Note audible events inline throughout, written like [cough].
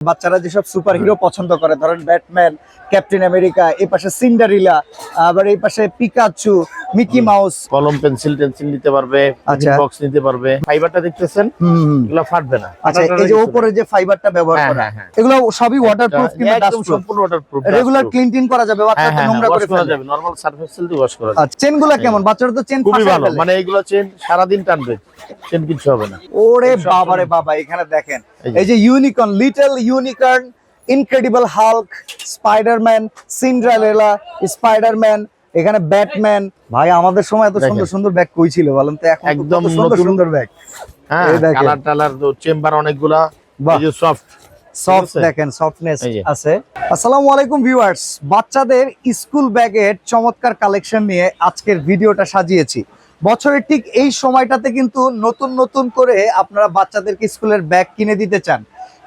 বাচ্চারা যেসব super hero পছন্দ করে ধরেন ব্যাটম্যান ক্যাপ্টেন আমেরিকা এই পাশে সিন্ডারিলা আবার এই পাশে পিকাচু মিকি মাউস। কলম পেন্সিল টেন্সিল নিতে পারবে আচ্ছা। বক্স নিতে পারবে। ফাইবারটা দেখতেছেন? এগুলো ফাটবে না। আচ্ছা এই যে উপরে যে ফাইবারটা ব্যবহার হ্যাঁ, করা হ্যাঁ, হ্যাঁ। এগুলো সবই ওয়াটারপ্রুফ কিন্তু ডাস্টপ্রুফ সম্পূর্ণ ওয়াটারপ্রুফ রেগুলার ক্লিন টিন করা যাবে হ্যাঁ নোংরা করে ফেলবে। যাবে নরমাল সারফেস দিয়ে ওয়াশ করা যাবে। আচ্ছা চেনগুলো কেমন? বাচ্চারা তো চেন খুবই ভালো মানে এগুলো চেন সারাদিন টানবে চেন কিছু হবে না। ওরে বাবারে বাবা এখানে দেখেন এই যে। Unicorn little unicorn incredible Hulk Spiderman Cinderella Spiderman এখানে ব্যাটম্যান ভাই আমাদের সময় এত সুন্দর সুন্দর ব্যাগ কই ছিল বলেন তো? এখন একদম সুন্দর সুন্দর ব্যাগ। হ্যাঁ। কালার টালার চেম্বার অনেকগুলা। এই যে সফট সফট? দেখেন সফটনেস আছে। আসসালামু আলাইকুম ভিউয়ার্স বাচ্চাদের স্কুল ব্যাগের চমৎকার কালেকশন নিয়ে আজকের ভিডিওটা সাজিয়েছি। বছরের ঠিক এই সময়টাতে কিন্তু নতুন নতুন করে আপনারা বাচ্চাদেরকে স্কুলের ব্যাগ কিনে দিতে চান।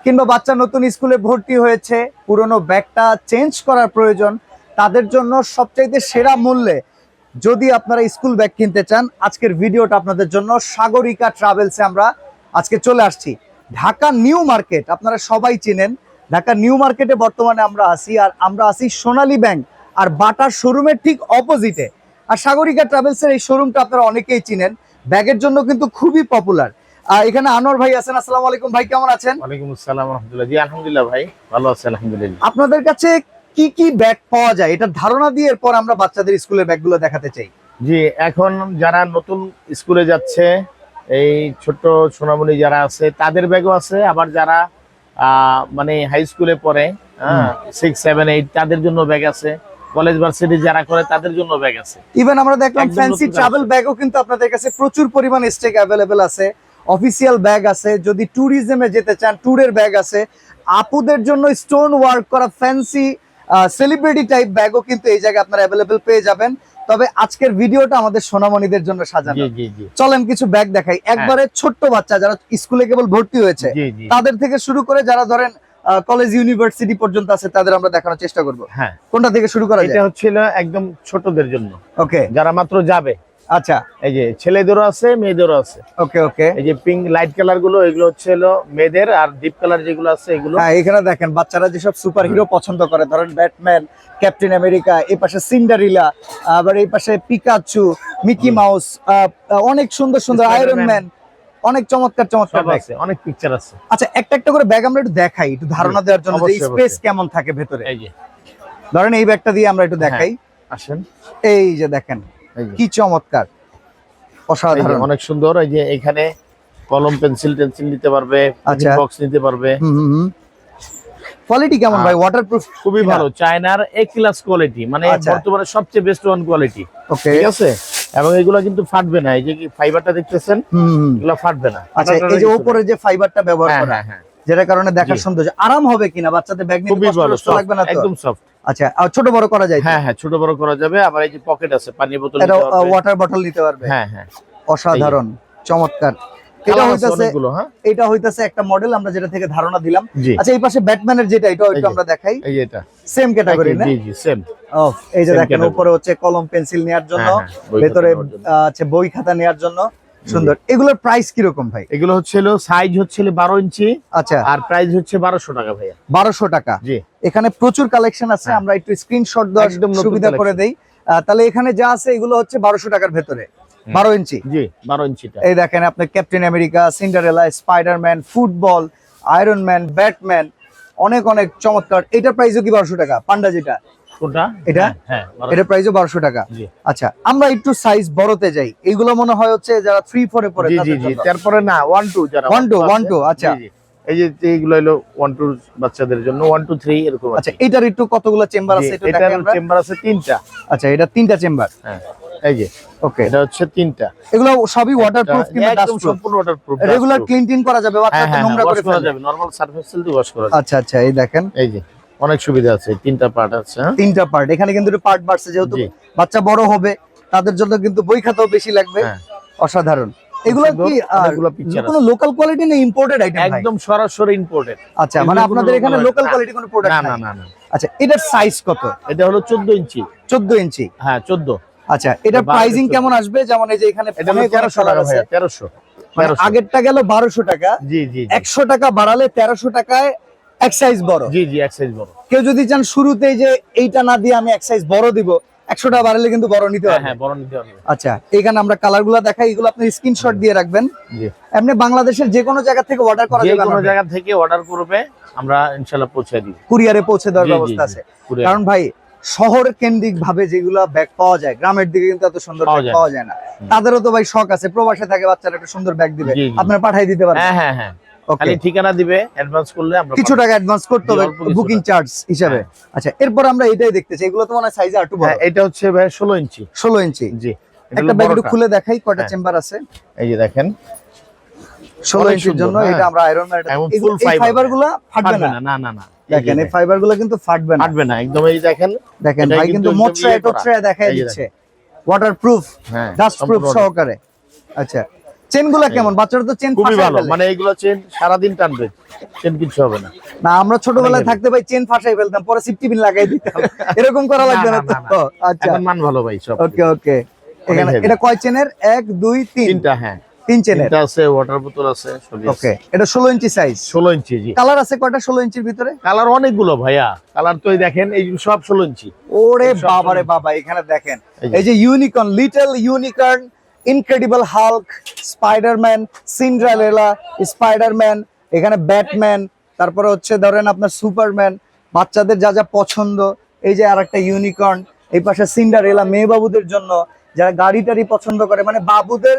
কিংবা বাচ্চা নতুন স্কুলে ভর্তি হয়েছে, পুরনো ব্যাগটা চেঞ্জ করার প্রয়োজন, তাদের জন্য সবচাইতে সেরা মূল্যে যদি আপনারা স্কুল ব্যাগ কিনতে চান, আজকের ভিডিওটা আপনাদের জন্য সাগরিকা ট্রাভেলসে আমরা আজকে চলে আসছি। ঢাকা নিউ মার্কেট, আপনারা সবাই চেনেন। ঢাকা নিউ মার্কেটে বর্তমানে আমরা আছি, আর আমরা আছি সোনালী ব্যাংক, আর বাটার শোরুমের ঠিক অপোজিটে। আর সাগরিকা ট্রাভেলসের এই শোরুমটা আপনারা অনেকেই চিনেন। ব্যাগের জন্য কিন্তু খুবই পপুলার এখানে আনোয়ার ভাই আছেন আসসালামু আলাইকুম ভাই কেমন আছেন? ওয়ালাইকুম আসসালাম রহমতুল্লাহ। জি আলহামদুলিল্লাহ ভাই ভালো আছে আলহামদুলিল্লাহ। আপনাদের কাছে কি কি ব্যাগ পাওয়া যায়? এটার ধারণা দিয়ে এরপর আমরা বাচ্চাদের স্কুলের ব্যাগগুলো দেখাতে চাই। জি এখন যারা নতুন স্কুলে যাচ্ছে এই ছোট্ট সোনামণি যারা আছে তাদের ব্যাগও আছে। আবার যারা আহ, মানে হাই স্কুলে পড়ে হ্যাঁ সিক্স সেভেন এইট তাদের জন্য ব্যাগ আছে। কলেজ ভার্সিটি যারা করে তাদের জন্য ব্যাগ আছে। ইভেন আমরা দেখলাম ফ্যান্সি ট্রাভেল ব্যাগও কিন্তু আপনাদের কাছে প্রচুর পরিমাণ স্টেক অ্যাভেলেবেল আছে। অফিসিয়াল ব্যাগ আছে যদি ট্যুরিজমে যেতে চান ট্যুরের ব্যাগ আছে। আপুদের জন্য স্টোন ওয়ার্ক করা ফ্যান্সি সেলিব্রিটি টাইপ ব্যাগও কিন্তু এই জায়গায় আপনারা অ্যাভেলেবেল পেয়ে যাবেন। তবে আজকের ভিডিওটা আমাদের সোনামণিদের জন্য সাজানো। চলেন কিছু ব্যাগ দেখাই। একবারে ছোট্ট বাচ্চা যারা স্কুলে কেবল ভর্তি হয়েছে তাদের থেকে শুরু করে যারা ধরেন কলেজ ইউনিভার্সিটি পর্যন্ত আছে তাদের আমরা দেখানোর চেষ্টা করব। হ্যাঁ। কোনটা থেকে শুরু করা এটা হচ্ছিল একদম ছোটদের জন্য। ওকে। যারা মাত্র যাবে। আচ্ছা। এই যে ছেলেদেরও আছে মেয়েদেরও আছে। ওকে ওকে। এই যে পিঙ্ক লাইট কালারগুলো এগুলো হচ্ছে হলো মেয়েদের আর ডিপ কালার যেগুলো আছে এগুলো হ্যাঁ এখানে দেখেন বাচ্চারা যেসব সুপার হিরো পছন্দ করে ধরেন ব্যাটম্যান ক্যাপ্টেন আমেরিকা এই পাশে সিন্ডারিলা আবার এই পাশে পিকাচু মিকি মাউস অনেক সুন্দর সুন্দর আয়রন। ম্যান অনেক চমৎকার চমৎকার আছে অনেক পিকচার আছে। আচ্ছা একটা একটা করে ব্যাগ আমরা একটু দেখাই একটু ধারণা দেওয়ার জন্য যে স্পেস কেমন থাকে ভেতরে। এই যে। ধরেন এই ব্যাগটা দিয়ে আমরা একটু দেখাই। আসেন। এই যে দেখেন কি চমৎকার অসাধারণ। অনেক সুন্দর এই যে এখানে কলম পেন্সিল টেন্সিল নিতে পারবে আচ্ছা। বক্স নিতে পারবে। কোয়ালিটি কেমন ভাই? ওয়াটারপ্রুফ খুবই ভালো। চায়নার এ ক্লাস কোয়ালিটি মানে আচ্ছা। বর্তমানে সবচেয়ে বেস্ট ওয়ান কোয়ালিটি ওকে ঠিক আছে? এবং এগুলো কিন্তু ফাটবে না এই যে কি ফাইবারটা দেখতেছেন? এগুলো ফাটবে না। আচ্ছা এই যে উপরে যে ফাইবারটা ব্যবহার হ্যাঁ করা হ্যাঁ যেটা যেটার কারণে দেখার। সৌন্দর্য আরাম হবে কিনা? বাচ্চাদের ব্যাগ নিতে কষ্ট লাগবে না তো? একদম সফট আচ্ছা আর ছোট বড় করা যায় হ্যাঁ হ্যাঁ ছোট বড় করা যাবে আবার এই যে পকেট আছে পানি বোতল এটা ওয়াটার বটল নিতে পারবে। হ্যাঁ হ্যাঁ। অসাধারণ চমৎকার। এটা হইতাছে হ্যাঁ? এটা হইতাছে একটা মডেল আমরা যেটা থেকে ধারণা দিলাম। আচ্ছা এই পাশে ব্যাটম্যানের যেটা এটা একটু আমরা দেখাই। এই এটা। সেম ক্যাটাগরি না? জি জি সেম ও এই যে দেখেন উপরে হচ্ছে কলম পেন্সিল নেওয়ার জন্য হ্যাঁ, হ্যাঁ, জন্য। আছে বই খাতা নেওয়ার জন্য। সুন্দর। এগুলোর প্রাইস কীরকম ভাই? এগুলো হচ্ছে সাইজ হচ্ছে বারো ইঞ্চি আচ্ছা। আর প্রাইস হচ্ছে বারোশো টাকা ভাইয়া। বারোশো টাকা। জি। এখানে প্রচুর কালেকশন আছে। আমরা একটু স্ক্রিনশট দেওয়ার সুবিধা করে। দেই। তাহলে এখানে যা আছে এগুলো হচ্ছে বারোশো টাকার ভেতরে। বারো ইঞ্চি? জি বারো ইঞ্চিটা। এই দেখেন আপনার Captain America Cinderella Spiderman football Iron Man Batman অনেক অনেক চমৎকার। এটার প্রাইসও কি বারোশো টাকা? পান্ডা যেটা। এটা? হ্যাঁ, হ্যাঁ প্রাইসও বারোশো টাকা। আচ্ছা আমরা একটু সাইজ বড়তে যাই। এগুলো মনে হয় হচ্ছে যারা থ্রি ফোরে। তারপরে না ওয়ান টু two, আছে, one two, আচ্ছা। এই যে এইগুলো হলো ওয়ান টু বাচ্চাদের জন্য ওয়ান টু থ্রি এরকম আচ্ছা এটার একটু কতগুলো চেম্বার আছে চেম্বার আছে তিনটা। আচ্ছা এটা তিনটা চেম্বার। হ্যাঁ। এই যে ওকে এটা হচ্ছে তিনটা। এগুলো সবই ওয়াটারপ্রুফ কিন্তু একদম সম্পূর্ণ ওয়াটারপ্রুফ রেগুলার ক্লিন টিন করা যাবে হ্যাঁ হ্যাঁ নোংরা করে করা ফেলবে যাবে নরমাল সারফেস দিয়ে ওয়াশ করা যাবে। আচ্ছা আচ্ছা এই দেখেন। এই যে অনেক সুবিধা আছে তিনটা পার্ট আছে হ্যাঁ? তিনটা পার্ট এখানে কিন্তু পার্ট বাড়ছে যেহেতু বাচ্চা বড় হবে তাদের জন্য কিন্তু বই খাতাও বেশি লাগবে হ্যাঁ। অসাধারণ। এগুলো কি কোনো লোকাল কোয়ালিটি না ইম্পোর্টেড আইটেম একদম সরাসরি ইম্পোর্টেড আচ্ছা মানে আপনাদের এখানে লোকাল কোয়ালিটি কোনো প্রোডাক্ট না না না না না। আচ্ছা এটার সাইজ কত? এটা হলো চোদ্দ ইঞ্চি। 14 ইঞ্চি? হ্যাঁ চোদ্দ। আচ্ছা এটা বারো প্রাইসিং কেমন আসবে? যেমন এই যে এখানে এটা হলো অনেক অনেক তেরোশো colour টাকা আছে। ভাইয়া তেরোশো। মানে আগেরটা গেল বারোশো টাকা। জি জি জি। একশো টাকা বাড়ালে তেরোশো টাকায় এক সাইজ বড়। জি জি এক সাইজ বড়। কেউ যদি চান শুরুতেই যে এইটা না দিয়ে আমি এক সাইজ বড় দিব একশো টাকা বাড়ালে কিন্তু বড় নিতে হ্যাঁ পারবেন হ্যাঁ বড় নিতে পারবে আচ্ছা এখানে আমরা কালারগুলা দেখাই এগুলো আপনি স্ক্রিনশট দিয়ে রাখবেন। জি। এমনি বাংলাদেশের যে কোনো জায়গা থেকে অর্ডার করা যে যাবে কোনো জায়গা থেকে অর্ডার করবে আমরা ইনশাল্লাহ পৌঁছে দিই কুরিয়ারে পৌঁছে দেওয়ার ব্যবস্থা আছে। কারণ ভাই শহর কেন্দ্রিক ভাবে যেগুলো ব্যাগ পাওয়া যায় গ্রামের দিকে কিন্তু এত সুন্দর ব্যাগ পাওয়া যায় না। তাদেরও তো ভাই শখ আছে প্রবাসে থাকে বাচ্চারা একটা সুন্দর ব্যাগ দিবে। আপনারা পাঠাই দিতে পারেন হ্যাঁ হ্যাঁ হ্যাঁ। খালি ঠিকানা দিবে অ্যাডভান্স করলে আমরা কিছু টাকা অ্যাডভান্স করতে হবে বুকিং চার্জ হিসাবে। আচ্ছা এরপর আমরা এটাই দেখতেছি। এগুলো তো মনে হয় সাইজে বড়। হ্যাঁ এটা হচ্ছে ভাই ইঞ্চি। ষোলো ইঞ্চি। জি একটা ব্যাগ একটু খুলে দেখাই কয়টা হ্যাঁ। চেম্বার আছে? এই যে দেখেন। ষোলো অনেক ইঞ্চির জন্য হ্যাঁ। এটা আমরা আয়রন এই ফাটবে না না না। দেখেন এই ফাইবারগুলা কিন্তু ফাটবে না। ফাটবে না একদম এই দেখেন দেখেন ভাই কিন্তু কিন্তু একদম মোটরায় ইয়ে করা। দেখাই দিচ্ছে। ওয়াটার হ্যাঁ ডাস্ট প্রুফ সহকারে। আচ্ছা চেনগুলা কেমন? বাচ্চারা তো চেন খুবই ভালো। মানে এগুলো চেন সারাদিন টানবে চেন কিছু হবে না। না আমরা ছোটবেলায় থাকতে ভাই চেন ফাঁসাই ফেলতাম পরে সিফটি পিন লাগাই দিতাম। [laughs] এরকম করা লাগবে না তো? আচ্ছা। মান ভালো ভাই সব ওকে ওকে। এটা কয় চেনের এক দুই তিন। তিনটা হ্যাঁ। তিন চেনের আছে ওয়াটার বোতল আছে ওকে এটা ষোলো ইঞ্চি সাইজ ষোলো ইঞ্চি জি। কালার আছে কয়টা ইঞ্চির ভিতরে? কালার অনেকগুলো ভাইয়া। কালার তো দেখেন এই সব ষোলো ইঞ্চি। ওরে বাবা এখানে দেখেন। এই যে। Unicorn little unicorn incredible Hulk Spiderman Cinderella Spiderman এখানে ব্যাটম্যান তারপরে হচ্ছে ধরেন আপনার সুপারম্যান বাচ্চাদের যা যা পছন্দ এই যে আরেকটা ইউনিকর্ন এই পাশে সিন্ডারেলা মেয়ে বাবুদের জন্য যারা গাড়ি টাড়ি পছন্দ করে মানে বাবুদের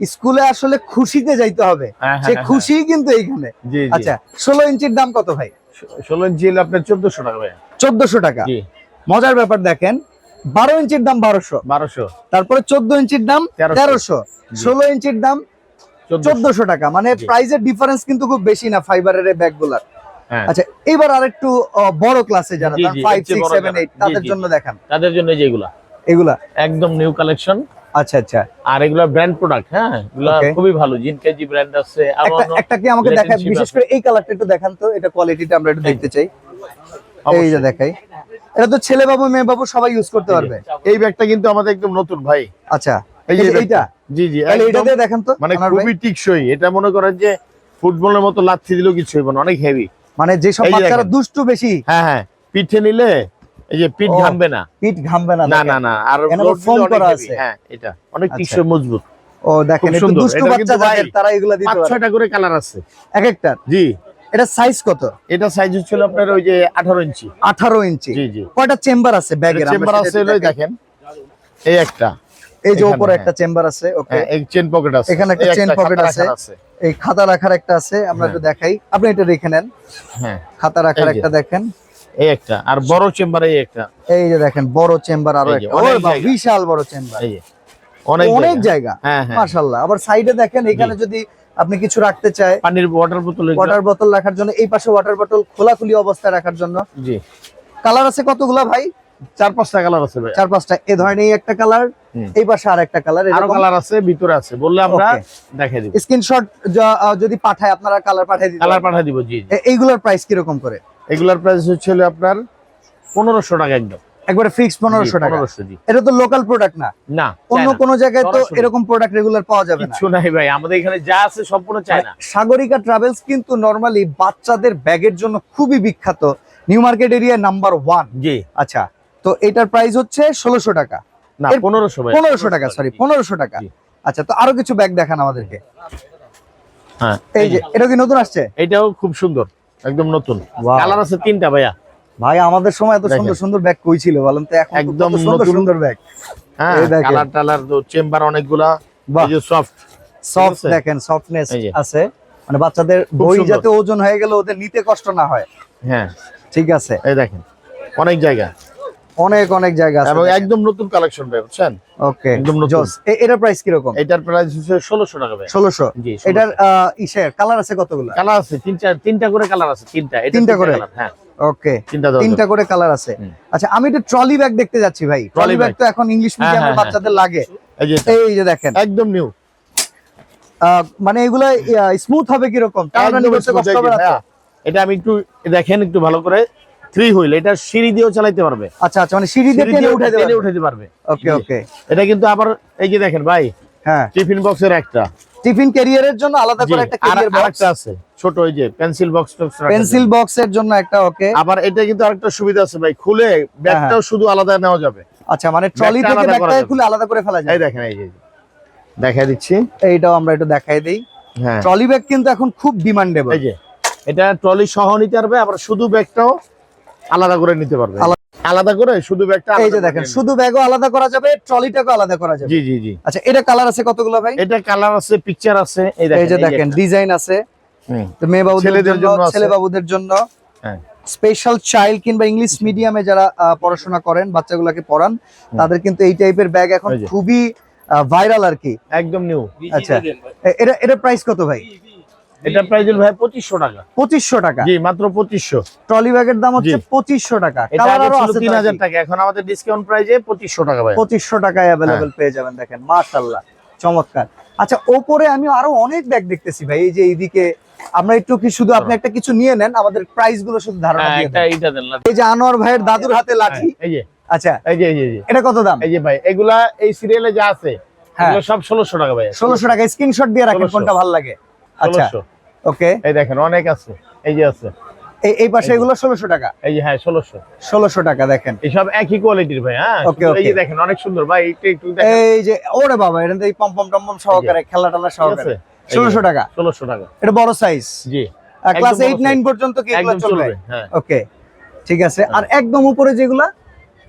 স্কুলে আসলে খুশিতে যাইতে হবে। হ্যাঁ, সে হ্যাঁ, খুশি কিন্তু এইখানে। আচ্ছা ষোলো ইঞ্চির দাম কত ভাই? ষোলো ইঞ্চি আপনার চোদ্দশো টাকা ভাইয়া চোদ্দশো টাকা। মজার ব্যাপার দেখেন বারো ইঞ্চির দাম বারোশো। বারোশো। তারপরে চোদ্দ ইঞ্চির দাম তেরোশো। ষোলো ইঞ্চির দাম চোদ্দশো। টাকা। মানে। প্রাইসের ডিফারেন্স কিন্তু খুব বেশি না ফাইবারের এই ব্যাগগুলার। হ্যাঁ। আচ্ছা এবার আরেকটু আহ, বড় ক্লাসে যারা ফাইভ সিক্স সেভেন এইট তাদের জন্য দেখান। তাদের জন্য যেগুলা। এগুলা। একদম নিউ কালেকশন আচ্ছা আচ্ছা। আর এগুলা ব্র্যান্ড প্রোডাক্ট হ্যাঁ? এগুলা খুবই ভালো। জিন কেজি ব্র্যান্ড আছে একটা কি আমাকে দেখায়? relationship বিশেষ করে এই কালারটা একটু দেখান তো এটা কোয়ালিটিটা আমরা একটু দেখতে চাই। এই যে দেখাই। এটা তো ছেলে বাবু মেয়ে বাবু সবাই ইউজ করতে পারবে। এই ব্যাগটা কিন্তু আমাদের একদম নতুন ভাই। আচ্ছা। এই যে। এইটা? জি জি এটা দিয়ে দেখেন তো মানে খুবই টিকসই। এটা মনে করেন যে ফুটবলের মতো লাথি দিলেও কিছু হইব না অনেক হেভি মানে যেসব বাচ্চারা। দুষ্টু বেশি হ্যাঁ হ্যাঁ। পিঠে নিলে এই যে পিঠ ঘামবে না। পিঠ ঘামবে না না না না আর অনেক করা আছে। হ্যাঁ এটা। অনেক আচ্ছা। টিকসই মজবুত। ও দেখেন একটু। দুষ্টু বাচ্চা যাদের তারা এগুলা দিতে পারে। ছয়টা করে কালার আছে। এক একটা জি। এটা সাইজ কত? এটা সাইজ হচ্ছিল আপনার ওই যে আঠারো ইঞ্চি। আঠারো ইঞ্চি। জি জি। কয়টা চেম্বার আছে ব্যাগের? চেম্বার আছে হলো দেখেন এই একটা। এই যে উপরে হ্যাঁ। একটা চেম্বার আছে ওকে। হ্যাঁ এক চেন পকেট আছে। এখানে একটা এই pocket খাতা আছে। এই খাতা রাখার একটা আছে আমরা একটু দেখাই। আপনি এটা রেখে নেন। হ্যাঁ। খাতা রাখার একটা দেখেন। এই একটা। আর বড় চেম্বারে এই একটা। এই যে দেখেন বড় চেম্বার আরও একটা। বিশাল বড় চেম্বার। এই অনেক অনেক জায়গা। হ্যাঁ হ্যাঁ। মাশাআল্লাহ। আবার সাইডে দেখেন এখানে যদি আপনি কিছু রাখতে চায় পানির ওয়াটার বোতল ওয়াটার বোতল রাখার জন্য এই পাশে ওয়াটার বোতল খোলাখুলি অবস্থায় রাখার জন্য। জি। কালার আছে কতগুলা ভাই? চার পাঁচটা কালার আছে ভাই চার পাঁচটা। এই একটা কালার এই পাশে আর একটা কালার আরও কালার আছে ভিতরে আছে। বললে আমরা. দেখাই দিব। স্ক্রিনশট যদি পাঠায় আপনারা কালার পাঠিয়ে দিতে কালার। পাঠিয়ে দিব জি। এইগুলোর প্রাইস কীরকম করে? এগুলার প্রাইস হচ্ছে আপনার পনেরোশো টাকা একদম। একবারে ফিক্স পনেরোশো টাকা। জি। এটা তো লোকাল প্রোডাক্ট না। না অন্য চায়না। কোন জায়গায় তো এরকম প্রোডাক্ট রেগুলার পাওয়া যাবে না। নাই ভাই আমাদের এখানে যা আছে সম্পূর্ণ চায় না সাগরিকা ট্রাভেলস কিন্তু নরমালি বাচ্চাদের ব্যাগের জন্য খুবই বিখ্যাত। New Market area number one জি। আচ্ছা তো এটার প্রাইস হচ্ছে ষোলোশো টাকা। না পনেরোশো ভাই পনেরোশো টাকা সরি। পনেরোশো টাকা। আচ্ছা তো আরও কিছু ব্যাগ দেখান আমাদেরকে। হ্যাঁ এই যে। এটা কি নতুন আসছে? এটাও খুব সুন্দর। একদম নতুন। কালার আছে তিনটা ভাইয়া। ভাই আমাদের সময় এত সুন্দর সুন্দর ব্যাগ কই ছিল বলেন তো? এখন একদম সুন্দর সুন্দর ব্যাগ হ্যাঁ এই দেখেন। কালার টালার চেম্বার অনেকগুলা। এই যে সফট সফট দেখেন সফটনেস আছে। মানে বাচ্চাদের বই যাতে ওজন হয়ে গেলে ওদের নিতে কষ্ট না হয়। হ্যাঁ। ঠিক আছে। এই দেখেন অনেক জায়গা। অনেক অনেক জায়গা আছে এবং একদম নতুন কালেকশন ভাই বুঝছেন? ওকে। একদম নতুন। এটার প্রাইস কি রকম এটার প্রাইস হচ্ছে ষোলোশো টাকা ভাই। ষোলোশো। জি এটার ইসের কালার আছে কতগুলো? কালার আছে তিনটা তিনটা করে কালার আছে তিনটা। এটা তিনটা করে? হ্যাঁ। ওকে। তিনটা। তিনটা করে কালার আছে। আচ্ছা আমি একটা ট্রলি ব্যাগ দেখতে যাচ্ছি ভাই। ট্রলি ব্যাগ তো এখন ইংলিশ হ্যাঁ, মিডিয়ামের হ্যাঁ, বাচ্চাদের লাগে। এই যে দেখেন। একদম নিউ মানে এগুলা স্মুথ হবে কীরকম? করতে কষ্ট হবে এটা আমি একটু দেখেন একটু ভালো করে। থ্রি হুইল এটা সিঁড়ি দিয়েও চালাতে পারবে। আচ্ছা আচ্ছা মানে সিঁড়ি দিয়ে টেনে উঠাইতে পারবে। উঠাতে পারবে। ওকে ওকে। এটা কিন্তু আবার এই যে দেখেন ভাই হ্যাঁ। টিফিন বক্সের একটা। টিফিন ক্যারিয়ারের জন্য আলাদা করে একটা ক্যারিয়ার বক্স আছে ছোট ওই যে পেন্সিল বক্স টক্স পেন্সিল বক্সের জন্য একটা ওকে। আবার এটা কিন্তু আরেকটা সুবিধা আছে ভাই খুলে ব্যাগটাও শুধু আলাদা নেওয়া যাবে। আচ্ছা মানে ট্রলি থেকে ব্যাগটা খুলে আলাদা করে ফেলা যায়। এই দেখেন এই যে। দেখাই দিচ্ছি। এইটাও আমরা একটু দেখাই দেই। হ্যাঁ। ট্রলি ব্যাগ কিন্তু এখন খুব ডিমান্ডেবল এই যে এটা ট্রলি সহ নিতে পারবে আবার শুধু ব্যাগটাও আলাদা করে নিতে পারবে। আলাদা- করে শুধু ব্যাগটা এই যে দেখেন শুধু ব্যাগও আলাদা করা যাবে ট্রলিটাকেও আলাদা করা যাবে। জি জি জি। আচ্ছা এটা কালার আছে কতগুলো ভাই? এটা কালার আছে পিকচার আছে এই দেখেন এই যে দেখেন ডিজাইন আছে। তো মেয়ে বাবুদের ছেলেদের জন্য ছেলে বাবুদের জন্য। হ্যাঁ। স্পেশাল চাইল্ড কিংবা ইংলিশ মিডিয়ামে যারা পড়াশোনা করেন বাচ্চাগুলোকে পড়ান তাদের কিন্তু এই টাইপের ব্যাগ এখন খুবই ভাইরাল আর কি। একদম নিউ আচ্ছা এটা এটা প্রাইস কত ভাই? এটা প্রাইস ভাই পঁচিশশো টাকা। টাকা। জি মাত্র ট্রলি ব্যাগের দাম হচ্ছে টাকা। এটা আরও টাকা এখন আমাদের ডিসকাউন্ট টাকা ভাই। টাকায় অ্যাভেলেবেল পেয়ে যাবেন দেখেন চমৎকার। আচ্ছা ওপরে আমি আরও অনেক ব্যাগ দেখতেছি ভাই এই যে এইদিকে আমরা একটু কি শুধু আপনি একটা কিছু নিয়ে নেন আমাদের প্রাইসগুলো শুধু ধারণা হ্যাঁ, দিয়ে। দেন। এই যে আনোয়ার ভাইয়ের দাদুর হাতে লাঠি। এই যে। আচ্ছা এই যে এই যে, এটা কত দাম? এই যে ভাই এগুলা এই সিরিয়ালে যা আছে হ্যাঁ। সব ষোলোশো টাকা ভাই। ষোলোশো টাকা স্ক্রিনশট দিয়ে রাখেন কোনটা ভালো লাগে। আচ্ছা ওকে এই দেখেন অনেক আছে। এই যে আছে। এই এই পাশে এগুলো ষোলোশো টাকা। এই যে হ্যাঁ ষোলোশো। ষোলোশো টাকা দেখেন। এইসব একই কোয়ালিটির ভাই হ্যাঁ? এই যে দেখেন অনেক সুন্দর। ভাই একটু একটু দেখেন। এই যে ওরে বাবা এটা এই পম্পম টম্পম সহকারে খেলা টেলা সহকারে। ষোলোশো টাকা। ষোলোশো টাকা। এটা বড় সাইজ জি। ক্লাস একদম এইট বড় নাইন size। পর্যন্ত কি এগুলো চলবে? হ্যাঁ। ওকে ঠিক আছে। আর একদম উপরে যেগুলা?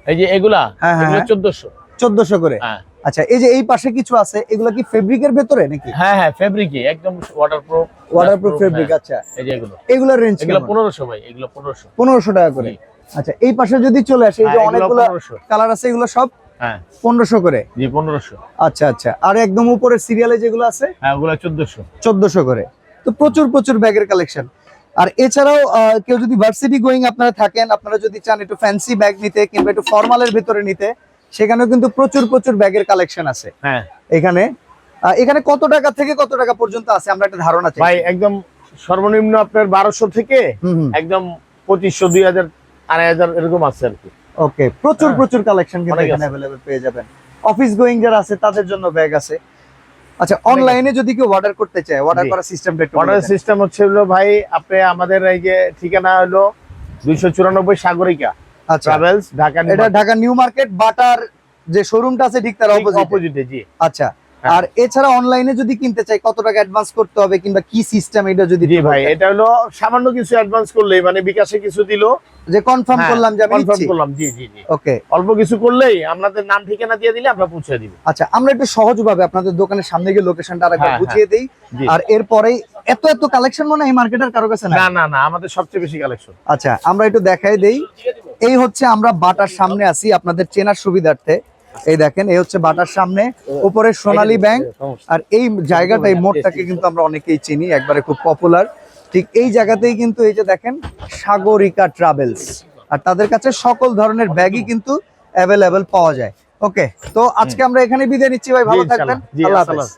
এই যে এগুলা? হ্যাঁ, হ্যাঁ, এগুলো হ্যাঁ। চোদ্দশো। চোদ্দশো করে। হ্যাঁ। আচ্ছা এই যে এই পাশে কিছু আছে এগুলো কি ফেব্রিকের ভেতরে নাকি? হ্যাঁ হ্যাঁ ফেব্রিকই একদম ওয়াটারপ্রুফ ওয়াটারপ্রুফ ফেব্রিক আচ্ছা। এই যে এগুলো। এগুলোর রেঞ্জ এগুলো পনেরোশো ভাই এগুলো পনেরোশো। পনেরোশো টাকা করে। আচ্ছা এই পাশে যদি চলে আসে এই যে হ্যাঁ, অনেকগুলো কালার আছে এগুলো সব হ্যাঁ। পনেরোশো করে? জি পনেরোশো। আচ্ছা আচ্ছা। আর একদম উপরের সিরিয়ালে যেগুলো আছে? হ্যাঁ ওগুলো চোদ্দশো। চোদ্দশো করে। তো প্রচুর প্রচুর ব্যাগের কালেকশন আর এছাড়াও কেউ যদি ভার্সিটি গোয়িং আপনারা থাকেন আপনারা যদি চান একটু ফ্যান্সি ব্যাগ নিতে কিংবা একটু ফর্মালের ভিতরে নিতে সেখানেও কিন্তু প্রচুর প্রচুর ব্যাগের কালেকশন আছে। হ্যাঁ। এখানে। এখানে কত টাকা থেকে কত টাকা পর্যন্ত আছে? আমরা একটা ধারণা চাই। ভাই একদম সর্বনিম্ন আপনার বারোশো থেকে একদম পঁচিশশো দুই হাজার আড়াই হাজার এরকম আছে আর কি। ওকে প্রচুর হ্যাঁ, প্রচুর কালেকশন কিন্তু এখানে অ্যাভেলেবেল পেয়ে যাবেন। অফিস গোয়িং যারা আছে তাদের জন্য ব্যাগ আছে। আচ্ছা অনলাইনে যদি কেউ অর্ডার করতে চায় অর্ডার করার সিস্টেমটা একটু অর্ডার সিস্টেম হচ্ছে হলো ভাই আপনি আমাদের এই যে ঠিকানা হলো দুইশো চুরানব্বই সাগরিকা। ট্রাভেলস ঢাকা এটা ঢাকা নিউ মার্কেট বাটার যে শোরুমটা আছে ঠিক তার অপোজিটে জি। আচ্ছা। হ্যাঁ। আর এছাড়া অনলাইনে যদি কিনতে চাই কত টাকা অ্যাডভান্স করতে হবে কিংবা কি সিস্টেম এটা যদি জি ভাই এটা হলো সামান্য কিছু অ্যাডভান্স করলেই মানে বিকাশে কিছু দিল। যে কনফার্ম করলাম যে আমি কনফার্ম করলাম জি জি জি। ওকে অল্প কিছু করলেই আপনাদের নাম ঠিকানা দিয়ে দিলে আমরা পৌঁছে দিব। আচ্ছা আমরা একটু সহজভাবে আপনাদের দোকানের সামনে গিয়ে লোকেশনটা আরেকবার হ্যাঁ, বুঝিয়ে দেই। আর এরপরেই এত এত কালেকশন মনে হয় এই মার্কেটের কারও কাছে না না না আমাদের সবচেয়ে বেশি কালেকশন আচ্ছা আমরা একটু দেখাই দেই। এই হচ্ছে আমরা বাটার সামনে আছি আপনাদের চেনার সুবিধার্থে। এই দেখেন এই হচ্ছে বাটার সামনে উপরে সোনালী ব্যাংক। আর এই জায়গাটা এই মোড়টাকে কিন্তু আমরা অনেকেই চিনি একবারে খুব পপুলার ঠিক এই জায়গাতেই কিন্তু এই যে দেখেন সাগরিকা ট্রাভেলস আর তাদের কাছে সকল ধরনের ব্যাগই কিন্তু অ্যাভেলেবেল পাওয়া যায়। ওকে তো আজকে আমরা এখানে বিদায় নিচ্ছি ভাই ভালো থাকবেন। আল্লাহ হাফেজ।